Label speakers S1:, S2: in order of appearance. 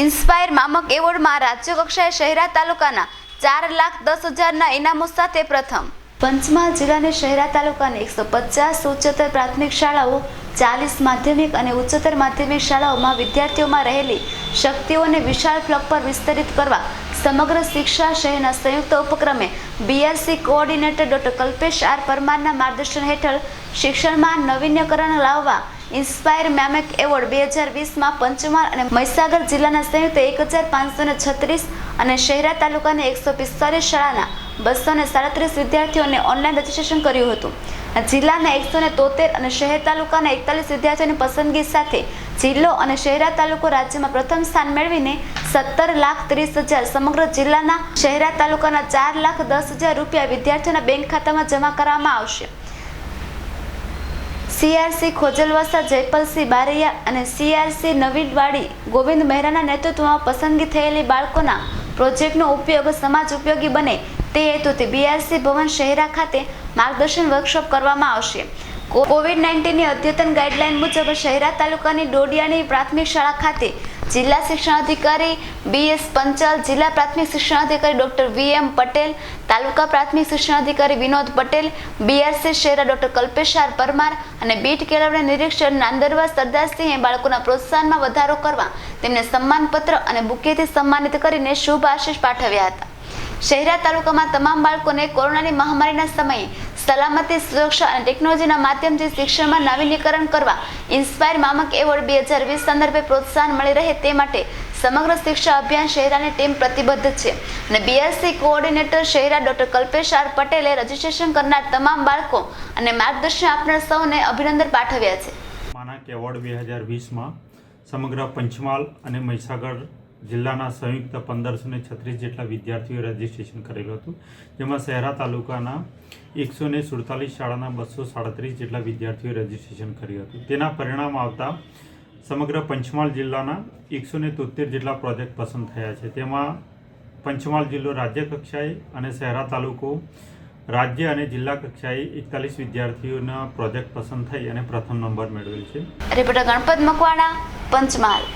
S1: Inspire મામક એવોર્ડમાં રાજ્ય કક્ષાએ શહેરા તાલુકાના ચાર લાખ દસ હજારના ઇનામો સાથે પ્રથમ. પંચમહાલ જિલ્લાની શહેરા તાલુકાની એકસો પચાસ, ઉચ્ચતર પ્રાથમિક શાળાઓ, ચાલીસ માધ્યમિક અને ઉચ્ચતર માધ્યમિક શાળાઓમાં વિદ્યાર્થીઓમાં રહેલી શક્તિઓને વિશાળ ફ્લક પર વિસ્તરિત કરવા સમગ્ર શિક્ષા શહેરના સંયુક્ત ઉપક્રમે BRC coordinator doctor Kalpesh R પરમારના માર્ગદર્શન હેઠળ શિક્ષણમાં નવીનીકરણ લાવવા ઇન્સ્પાયર મેમેક એવોર્ડ બે હજાર વીસમાં પંચમહાલ અને મહીસાગર જિલ્લાના સંયુક્ત એક હજાર પાંચસો છત્રીસ અને શહેરા તાલુકાની એકસો પિસ્તાલીસ શાળાના બસો ને સાડત્રીસ વિદ્યાર્થીઓને ઓનલાઈન રજીસ્ટ્રેશન કર્યું હતું. જિલ્લાના એકસો ને તોતેર અને શહેર તાલુકાના એકતાલીસ વિદ્યાર્થીઓની પસંદગી સાથે જિલ્લો અને શહેરા તાલુકો રાજ્યમાં પ્રથમ સ્થાન મેળવીને સત્તર લાખ ત્રીસ હજાર સમગ્ર જિલ્લાના શહેરા તાલુકાના ચાર લાખ દસ હજાર રૂપિયા વિદ્યાર્થીઓના બેંક ખાતામાં જમા કરવામાં આવશે. સીઆરસી ખોજલવાસા, જયપલસિંહ બારૈયા અને સીઆરસી નવીનવાડી ગોવિંદ મહેરાના નેતૃત્વમાં પસંદગી થયેલી બાળકોના પ્રોજેક્ટનો ઉપયોગ સમાજ ઉપયોગી બને તે હેતુથી બીઆરસી ભવન શહેરા ખાતે માર્ગદર્શન વર્કશોપ કરવામાં આવશે. કોવિડ નાઇન્ટીનની અદ્યતન ગાઈડલાઇન મુજબ શહેરા તાલુકાની ડોડિયાની પ્રાથમિક શાળા ખાતે જિલ્લા શિક્ષણાધિકારી બી એસ પંચાલ, જિલ્લા પ્રાથમિક શિક્ષણાધિકારી ડોક્ટર વી એમ પટેલ, તાલુકા પ્રાથમિક શિક્ષણાધિકારી Vinod Patel BRC Shehera doctor Kalpesh R Parmar અને બીટ કેળવણી નિરીક્ષક નાંદરવા સરદારસિંહે બાળકોના પ્રોત્સાહનમાં વધારો કરવા તેમને સન્માનપત્ર અને બુકેથી સન્માનિત કરીને શુભ આશીષ પાઠવ્યા હતા. શહેરા તાલુકામાં તમામ બાળકોને કોરોનાની મહામારીના સમયે સલામતી સુરક્ષા અને ટેકનોલોજીના માધ્યમથી શિક્ષણમાં નાવીન્યકરણ કરવા ઇન્સ્પાયર મામક એવોર્ડ બે હજાર વીસ સંદર્ભે પ્રોત્સાહન મળી રહે તે માટે સમગ્ર શિક્ષા અભિયાન શહેરાની ટીમ પ્રતિબદ્ધ છે. અને BSC coordinator Shehera doctor Kalpesh R પટેલે રજીસ્ટ્રેશન કરનાર તમામ બાળકો અને માર્ગદર્શન આપનાર સૌને અભિનંદન પાઠવ્યા છે.
S2: માનક એવોર્ડ બે હજાર વીસમાં સમગ્ર પંચમહાલ અને મહીસાગર જિલ્લાના સંયુક્ત પંદરસો ને છત્રીસ જેટલા વિદ્યાર્થીઓએ રજીસ્ટ્રેશન કરેલું હતું. જેમાં શહેરા તાલુકાના એકસો ને સુડતાલીસ શાળાના બસો સાડત્રીસ જેટલા વિદ્યાર્થીઓએ રજીસ્ટ્રેશન કર્યું હતું. તેના પરિણામ આવતા સમગ્ર પંચમહાલ જિલ્લાના એકસો ને તોતેર જેટલા પ્રોજેક્ટ પસંદ થયા છે. તેમાં પંચમહાલ જિલ્લો રાજ્ય કક્ષાએ અને શહેરા તાલુકો, રાજ્ય અને જિલ્લા કક્ષાએ એકતાલીસ વિદ્યાર્થીઓના પ્રોજેક્ટ પસંદ થઈ અને પ્રથમ નંબર મેળવેલ છે.
S1: રિપોર્ટર ગણપત મકવાણા, પંચમહાલ.